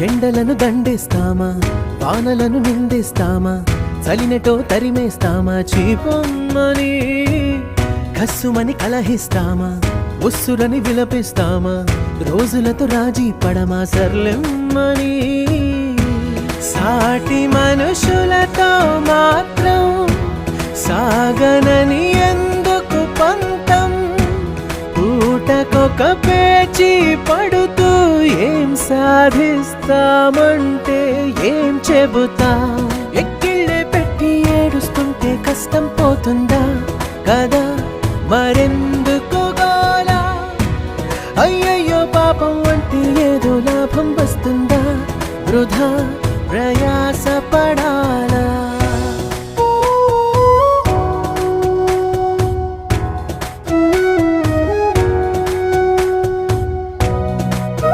ఎండలను దండేస్తామా? వానలను నిందేస్తామా? చలినటో తరిమేస్తామా? చీపమ్మని కస్సుమని కలహిస్తామా? ఉస్సురని విలపిస్తామా? రోజులతో రాజీ పడమా? సర్లెమ్మని సాటి మనుషులతో మాత్రం సాగనని ఎందుకు పంతం? పూటకొక పేచి పడుతూ సాధిస్తామంటే ఏం చెబుతా? ఎక్కిళ్ళే పెట్టి ఏడుస్తుంటే కష్టం పోతుందా? కదా? మరెందుకు గోలా? అయ్యయ్యో పాపం అంటే ఏదో లాభం వస్తుందా? వృధా ప్రయాస పడాలి